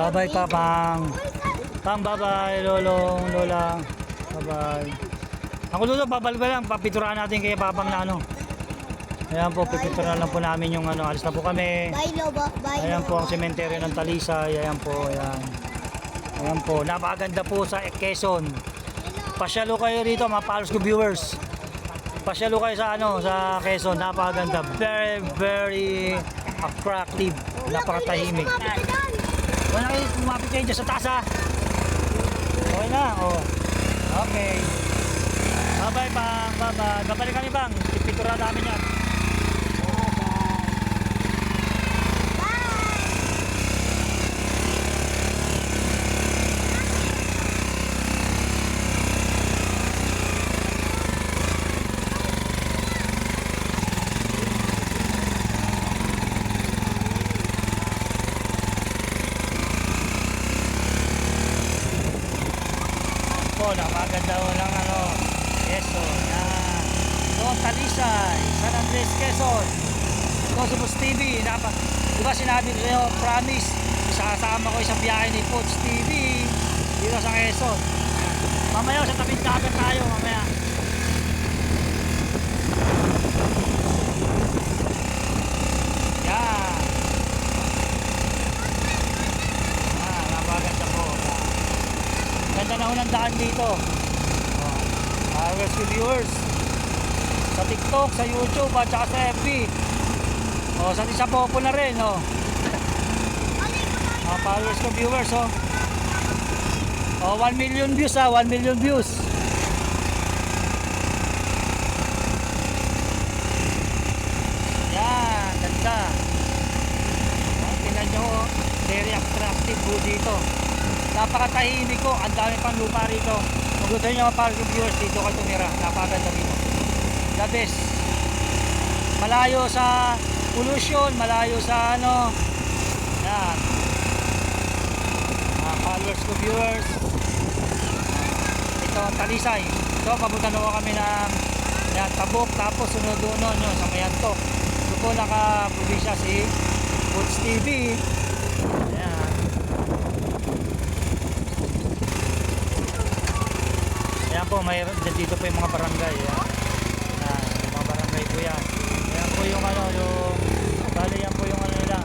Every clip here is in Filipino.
Bye-bye, Papang. Pang, bye-bye, Lolong, Lola. Bye-bye. Ako, Lolo, babalik ba lang. Papiturahan natin kay Papang na ano. Ayan po, pipiturahan lang po namin yung ano. Alis na po kami. Bye, Lobo. Bye, Ayan po ang sementeryo ng Talisay. Ayan po, ayan. Ayan po, napakaganda po sa Quezon. Pasyalo kayo rito mga Palos ko viewers. Pasyalo kayo sa ano, sa Quezon, napakaganda. Very, very attractive. Napakatahimik. Wala kayo, kumapit kayo dyan sa taas ha. Okay na, oh. Okay. Bye-bye, Bang. Bye-bye. Babalik kami, Bang. Ipitura namin yan. Napaganda ko lang ano, Quezon. Ito ang Talisay, San Andres, Quezon. Bus TV. Napa, di ba sinabi ko sa'yo, promise, isasama ko isang biyahe ni Pots TV dito sa Quezon. Mamaya sa tabing dagat tayo, mamaya. Ah, napaganda po. Yan. Ganda na ho ng daan dito. Oh. Rescue viewers. Sa TikTok, sa YouTube, at saka sa FB. Oh, sa isa po na rin, oh. Mga followers ko viewers, oh. Oh, 1 million views, ah. 1 million views. Yan, ganda. Tingnan nyo. Very attractive po dito. Napakatahimik ko. Ang dami pang lupa rito. Gusto nyo mga parking viewers, dito kayo tumira. Napakaganda dito. The best. Malayo sa pollution, malayo sa ano. Yan. Mga followers ko viewers. Ito ang Talisay. Ito, papunta na ko kami ng yan, Tabok. Tapos sunod doon yun, sa Mayantok. Ito po naka-probinsya si Boots TV. Yan. Ayan po, may dito po yung mga barangay. Ayan. Ayan, yung mga barangay po yan. Ayan po yung ano, yung bali yan po yung ano nila.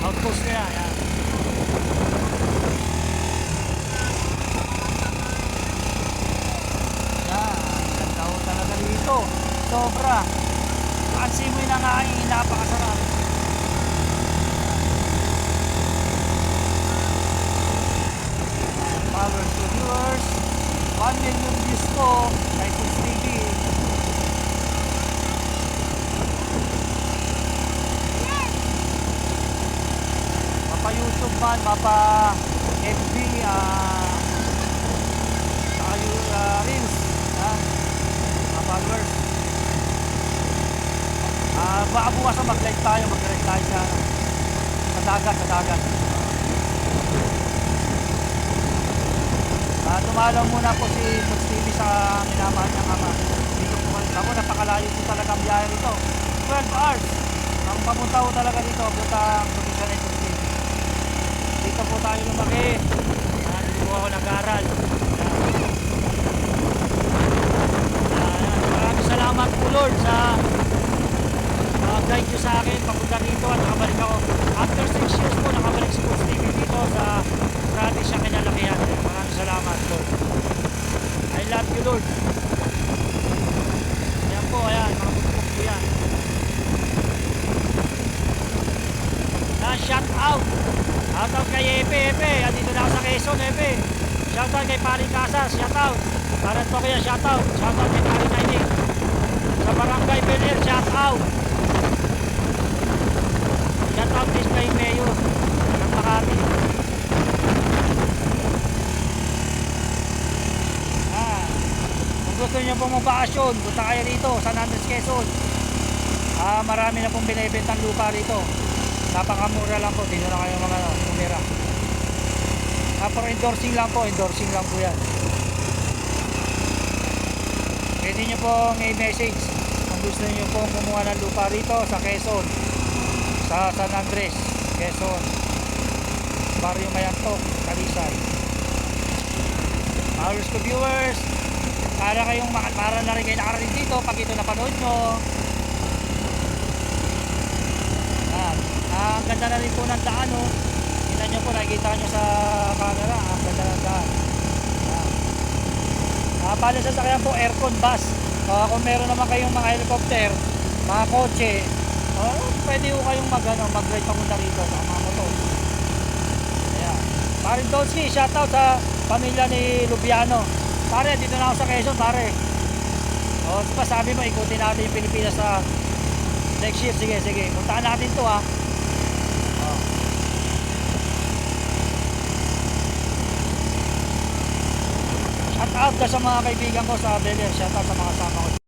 Outpost nila. Ayan, ganda ho talaga dito. Sobra. Ang simoy na nga ay napakasarap. followers to viewers 1 million views po kay Puts TV mapa YouTube man mapa FB ah saka yung ah, Reels ah, mga followers ah baka bukas na mag-live tayo mag-live tayo sa, sa dagat sa dagat Ah, dumalaw muna po si Coach TV sa minamahal niyang ama. Dito po. Ako, napakalayo po talaga ang biyahe rito. 12 hours. Ang papunta po talaga dito, puntang Coach TV. Dito po tayo lumaki. Ah, dito ako nag-aaral. Yan. maraming salamat po Lord sa uh, guide nyo sa akin papunta dito at nakabalik ako. After 6 years po, nakabalik si Coach TV dito sa province siya kinalakihan. Maraming salamat Lord. I love you Lord. Ayan po, ayan, mga bukbuk po yan. Ah, shout out. Shout out kay Epe, Epe. Andito na ako sa Quezon, Epe. Shout out kay Pari Casas, shout out. Parat po kaya, shout out. Shout out kay Pari Naining. Sa Barangay Bel Air, shout out. Shout out this kay Mayo ng Makati. Ah, kung gusto niyo pong magbakasyon, punta kayo rito, San Andres, Quezon. Ah, marami na pong binibentang lupa rito. Napakamura lang po, dito na kayo mga tumira. Ah, pero endorsing lang po, endorsing lang po yan. Pwede nyo pong i-message kung gusto nyo pong kumuha ng lupa rito sa Quezon. Sa San Andres, Quezon. Barrio Mayantok, Kalisay. Followers ko viewers, para kayong para na rin kayo nakarating dito pag ito napanood nyo. Ah, ang ganda na rin po ng daan oh. Tingnan nyo po, nakikita nyo sa camera. Ang ganda ng daan. Yan. Ah, bali sa sakyan po, aircon bus. Ah, kung meron naman kayong mga helicopter, mga kotse, oh, pwede ko kayong mag, ano, mag-ride papunta rito sa mga motor. Ayan. Parin Donski, shoutout sa pamilya ni Lubiano. Pare, dito na ako sa Quezon, pare. O, di ba sabi mo, ikutin natin yung Pilipinas sa next year. Sige, sige. Puntaan natin to ha. O. Shout out ka sa mga kaibigan ko sa Bel Air. Shout out sa mga kasama ko.